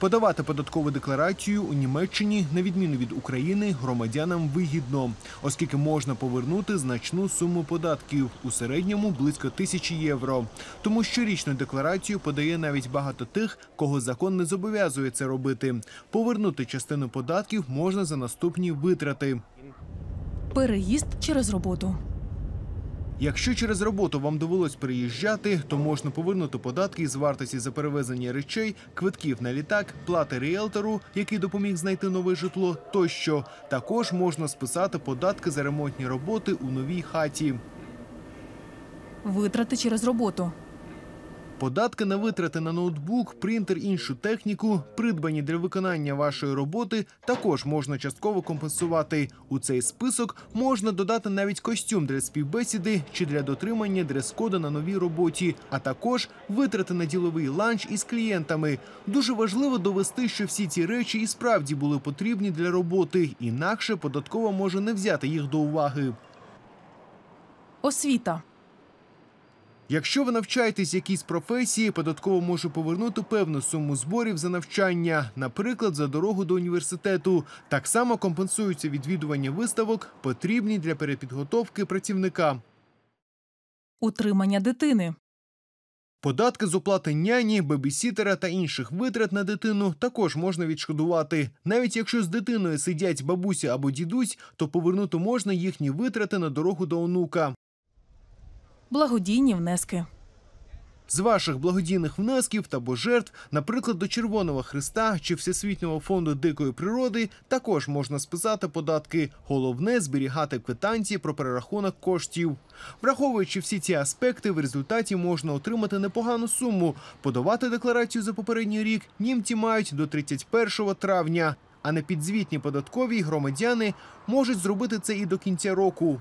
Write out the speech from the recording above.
Подавати податкову декларацію у Німеччині, на відміну від України, громадянам вигідно, оскільки можна повернути значну суму податків у середньому близько тисячі євро. Тому щорічну декларацію подає навіть багато тих, кого закон не зобов'язує це робити. Повернути частину податків можна за наступні витрати. Переїзд через роботу. Якщо через роботу вам довелось приїжджати, то можна повернути податки із вартості за перевезення речей, квитків на літак, плати ріелтору, який допоміг знайти нове житло, тощо. Також можна списати податки за ремонтні роботи у новій хаті. Витрати через роботу. Податки на витрати на ноутбук, принтер, іншу техніку, придбані для виконання вашої роботи, також можна частково компенсувати. У цей список можна додати навіть костюм для співбесіди чи для дотримання дрес-коду на новій роботі, а також витрати на діловий ланч із клієнтами. Дуже важливо довести, що всі ці речі і справді були потрібні для роботи, інакше податкова може не взяти їх до уваги. Освіта. Якщо ви навчаєтесь якійсь професії, податково може повернути певну суму зборів за навчання, наприклад, за дорогу до університету. Так само компенсуються відвідування виставок, потрібні для перепідготовки працівника. Утримання дитини. Податки з оплати няні, бебісітера та інших витрат на дитину також можна відшкодувати. Навіть якщо з дитиною сидять бабуся або дідусь, то повернути можна їхні витрати на дорогу до онука. Благодійні внески. З ваших благодійних внесків та жертв, наприклад, до Червоного Христа чи Всесвітнього фонду дикої природи, також можна списати податки. Головне зберігати квитанції про перерахунок коштів. Враховуючи всі ці аспекти, в результаті можна отримати непогану суму. Подавати декларацію за попередній рік німці мають до 31 травня. А непідзвітні податкові громадяни можуть зробити це і до кінця року.